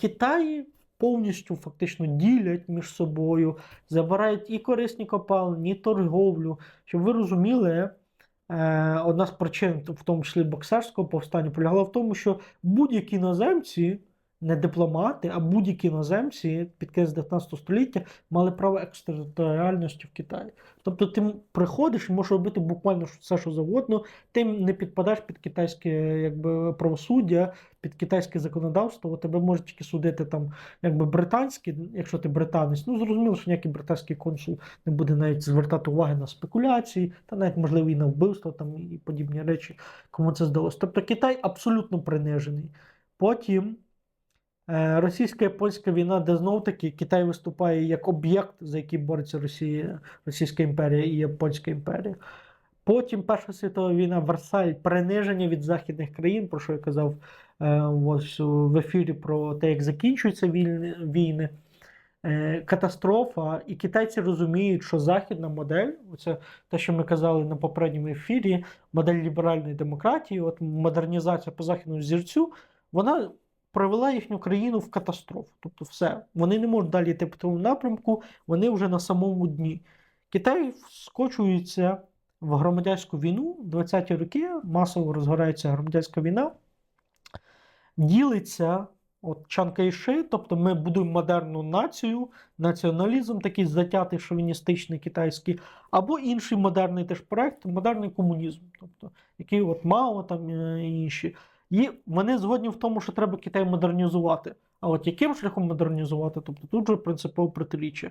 Китай повністю фактично ділять між собою, забирають і корисні копалини, і торговлю. Щоб ви розуміли, е, одна з причин, в тому числі боксерського повстання, полягала в тому, що будь-які іноземці, не дипломати, а будь-які іноземці під кінець 19 століття мали право екстериторіальності в Китаї. Тобто ти приходиш і можеш робити буквально все, що завгодно, ти не підпадаєш під китайське якби, правосуддя, під китайське законодавство, тебе можуть тільки судити там якби британські, якщо ти британець. Ну зрозуміло, що ніякий британський консул не буде навіть звертати уваги на спекуляції, та навіть можливо і на вбивство там і подібні речі, кому це здалося. Тобто Китай абсолютно принижений. Потім е, російсько-японська війна, де знов таки Китай виступає як об'єкт, за який бореться Росія, Російська імперія і Японська імперія. Потім Перша світова війна, Версаль, приниження від західних країн, про що я казав е, ось в ефірі про те, як закінчуються війни, війни. Е, катастрофа, і китайці розуміють, що західна модель, це те, що ми казали на попередньому ефірі, модель ліберальної демократії, от модернізація по західному зірцю, вона привела їхню країну в катастрофу. Тобто, все, вони не можуть далі йти по тому напрямку, вони вже на самому дні. Китай скочується в громадянську війну в 20-ті роки, масово розгорається громадянська війна, ділиться от Чанка і Ши, тобто ми будуємо модерну націю, націоналізм такий затятий шовіністичний китайський, або інший модерний теж проект, модерний комунізм, тобто який от Мао там е, і інші. І вони згодні в тому, що треба Китай модернізувати. А от яким шляхом модернізувати? Тобто тут же принципово протиріччя.